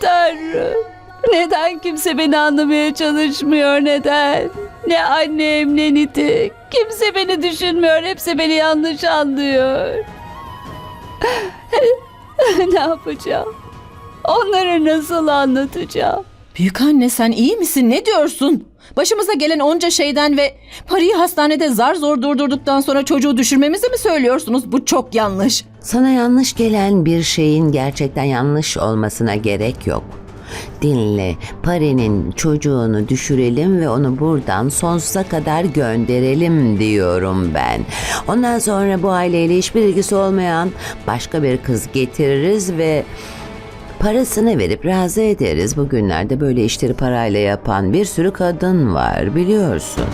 Tanrım. Neden kimse beni anlamaya çalışmıyor neden? Ne annem ne Niti. Kimse beni düşünmüyor. Hepsi beni yanlış anlıyor. ne yapacağım? Onları nasıl anlatacağım? Büyük anne sen iyi misin? Ne diyorsun? Başımıza gelen onca şeyden ve parayı hastanede zar zor durdurduktan sonra çocuğu düşürmemizi mi söylüyorsunuz? Bu çok yanlış. Sana yanlış gelen bir şeyin gerçekten yanlış olmasına gerek yok. Dinle, Pari'nin çocuğunu düşürelim ve onu buradan sonsuza kadar gönderelim diyorum ben. Ondan sonra bu aileyle hiçbir ilgisi olmayan başka bir kız getiririz ve parasını verip razı ederiz. Bugünlerde böyle işleri parayla yapan bir sürü kadın var biliyorsun.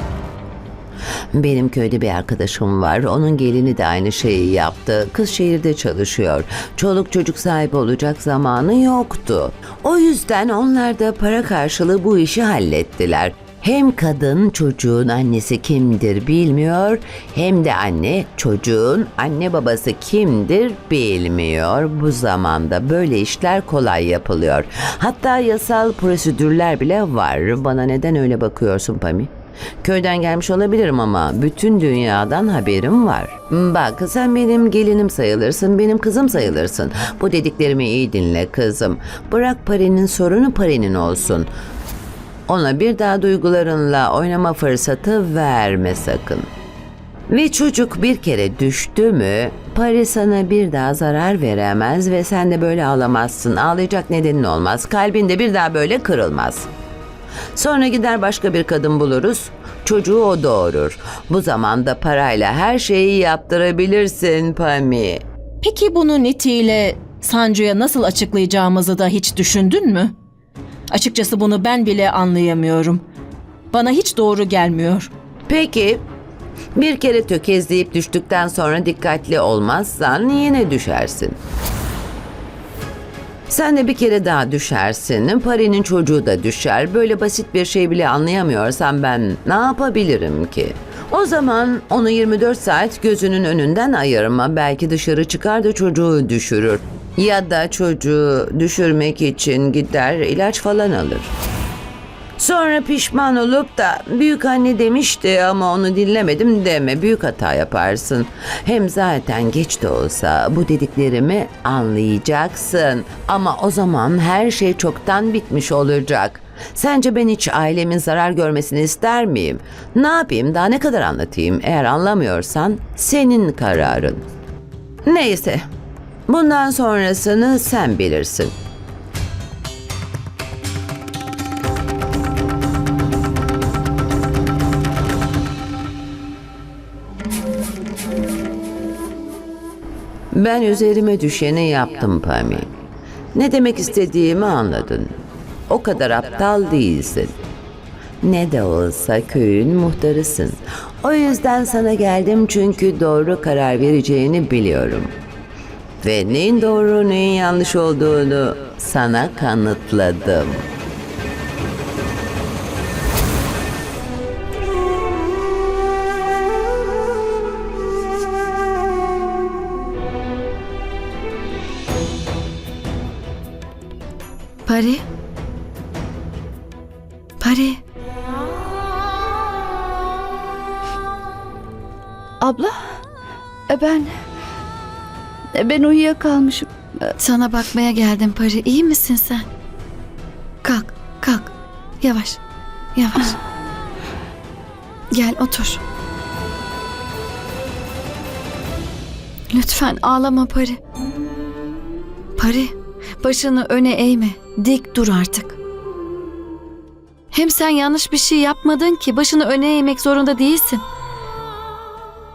Benim köyde bir arkadaşım var. Onun gelini de aynı şeyi yaptı. Kız şehirde çalışıyor. Çoluk çocuk sahibi olacak zamanı yoktu. O yüzden onlar da para karşılığı bu işi hallettiler. Hem kadın çocuğun annesi kimdir bilmiyor hem de anne çocuğun anne babası kimdir bilmiyor. Bu zamanda böyle işler kolay yapılıyor. Hatta yasal prosedürler bile var. Bana neden öyle bakıyorsun Pami? Köyden gelmiş olabilirim ama bütün dünyadan haberim var. Bak sen benim gelinim sayılırsın, benim kızım sayılırsın. Bu dediklerimi iyi dinle kızım. Bırak Pari'nin sorunu Pari'nin olsun. Ona bir daha duygularınla oynama fırsatı verme sakın. Ve çocuk bir kere düştü mü Pari sana bir daha zarar veremez ve sen de böyle ağlamazsın. Ağlayacak nedenin olmaz. Kalbin de bir daha böyle kırılmaz. Sonra gider başka bir kadın buluruz. Çocuğu o doğurur. Bu zamanda parayla her şeyi yaptırabilirsin Pami. Peki bunu Niti ile Sancu'ya nasıl açıklayacağımızı da hiç düşündün mü? Açıkçası bunu ben bile anlayamıyorum. Bana hiç doğru gelmiyor. Peki bir kere tökezleyip düştükten sonra dikkatli olmazsan yine düşersin. Sen de bir kere daha düşersin. Pari'nin çocuğu da düşer. Böyle basit bir şey bile anlayamıyorsan ben ne yapabilirim ki? O zaman onu 24 saat gözünün önünden ayırma. Belki dışarı çıkar da çocuğu düşürür. Ya da çocuğu düşürmek için gider ilaç falan alır. Sonra pişman olup da büyük anne demişti ama onu dinlemedim deme. Büyük hata yaparsın. Hem zaten geç de olsa bu dediklerimi anlayacaksın. Ama o zaman her şey çoktan bitmiş olacak. Sence ben hiç ailemin zarar görmesini ister miyim? Ne yapayım daha ne kadar anlatayım? Eğer anlamıyorsan senin kararın. Neyse. Bundan sonrasını sen bilirsin. Ben üzerime düşeni yaptım Pami. Ne demek istediğimi anladın. O kadar aptal değilsin. Ne de olsa köyün muhtarısın. O yüzden sana geldim çünkü doğru karar vereceğini biliyorum. Ve neyin doğru neyin yanlış olduğunu sana kanıtladım. Pari? Pari? Abla? E ben... e Ben uyuyakalmışım. Sana bakmaya geldim Pari. İyi misin sen? Kalk, kalk. Yavaş, yavaş. Gel otur. Lütfen ağlama Pari. Pari, başını öne eğme. Dik dur artık. Hem sen yanlış bir şey yapmadın ki başını öne eğmek zorunda değilsin.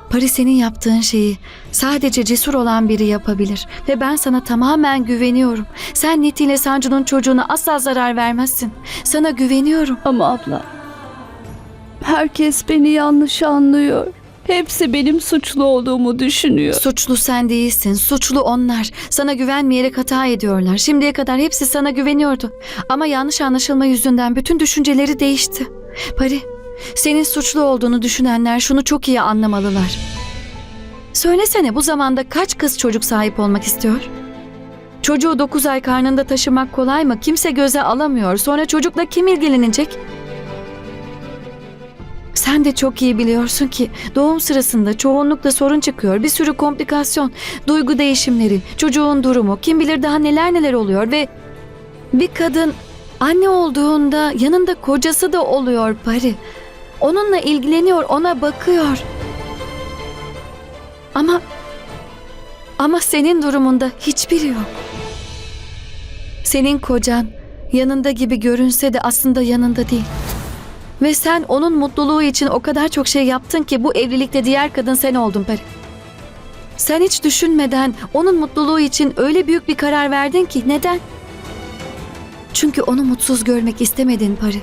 Pari senin yaptığın şeyi sadece cesur olan biri yapabilir ve ben sana tamamen güveniyorum. Sen Niti ile Sancu'nun çocuğuna asla zarar vermezsin. Sana güveniyorum. Ama abla... Herkes beni yanlış anlıyor. Hepsi benim suçlu olduğumu düşünüyor. Suçlu sen değilsin, suçlu onlar. Sana güvenmeyerek hata ediyorlar. Şimdiye kadar hepsi sana güveniyordu. Ama yanlış anlaşılma yüzünden bütün düşünceleri değişti. Pari, senin suçlu olduğunu düşünenler şunu çok iyi anlamalılar. Söylesene bu zamanda kaç kız çocuk sahip olmak istiyor? Çocuğu 9 ay karnında taşımak kolay mı? Kimse göze alamıyor. Sonra çocukla kim ilgilenecek? Sen de çok iyi biliyorsun ki doğum sırasında çoğunlukla sorun çıkıyor. Bir sürü komplikasyon, duygu değişimleri, çocuğun durumu, kim bilir daha neler neler oluyor ve bir kadın anne olduğunda yanında kocası da oluyor Pari. Onunla ilgileniyor, ona bakıyor. Ama ama senin durumunda hiçbiri yok. Senin kocan yanında gibi görünse de aslında yanında değil. Ve sen onun mutluluğu için o kadar çok şey yaptın ki bu evlilikte diğer kadın sen oldun Pari. Sen hiç düşünmeden onun mutluluğu için öyle büyük bir karar verdin ki neden? Çünkü onu mutsuz görmek istemedin Pari.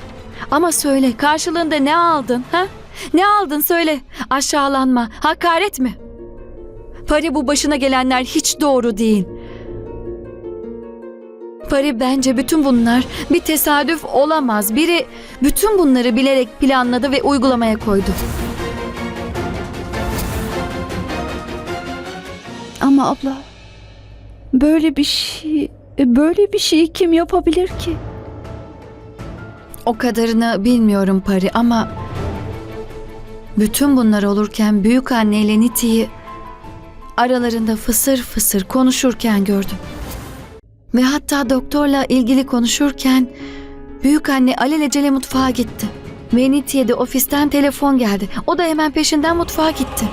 Ama söyle karşılığında ne aldın ha? Ne aldın söyle. Aşağılanma, hakaret mi? Pari bu başına gelenler hiç doğru değil. Pari bence bütün bunlar bir tesadüf olamaz. Biri bütün bunları bilerek planladı ve uygulamaya koydu. Ama abla böyle bir şey böyle bir şeyi kim yapabilir ki? O kadarını bilmiyorum Pari ama bütün bunlar olurken büyük anne ile Niti'yi aralarında fısır fısır konuşurken gördüm. Ve hatta doktorla ilgili konuşurken büyük anne alelacele mutfağa gitti. Ve Niti'ye de ofisten telefon geldi. O da hemen peşinden mutfağa gitti.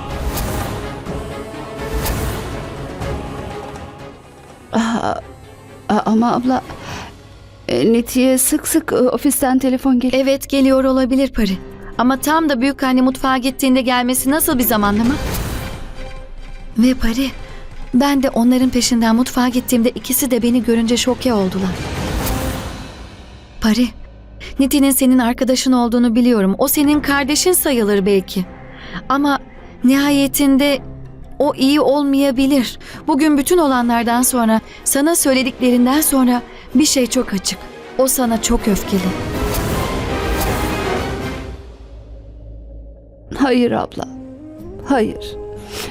Aa, a- ama abla e, Niti'ye sık sık e, ofisten telefon geliyor. Evet geliyor olabilir Pari. Ama tam da büyük anne mutfağa gittiğinde gelmesi nasıl bir zamanlama? Ve Pari, ben de onların peşinden mutfağa gittiğimde ikisi de beni görünce şoke oldular. Pari, Niti'nin senin arkadaşın olduğunu biliyorum. O senin kardeşin sayılır belki. Ama nihayetinde o iyi olmayabilir. Bugün bütün olanlardan sonra, sana söylediklerinden sonra bir şey çok açık. O sana çok öfkeli. Hayır abla. Hayır.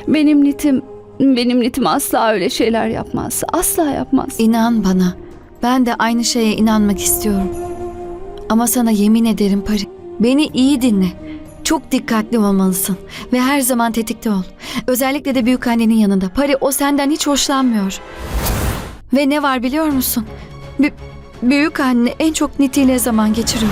Benim nitim benim nitim asla öyle şeyler yapmaz. Asla yapmaz. İnan bana. Ben de aynı şeye inanmak istiyorum. Ama sana yemin ederim Pari. Beni iyi dinle. Çok dikkatli olmalısın ve her zaman tetikte ol. Özellikle de büyük annenin yanında. Pari o senden hiç hoşlanmıyor. Ve ne var biliyor musun? Bü- büyük anne en çok Niti ile zaman geçiriyor.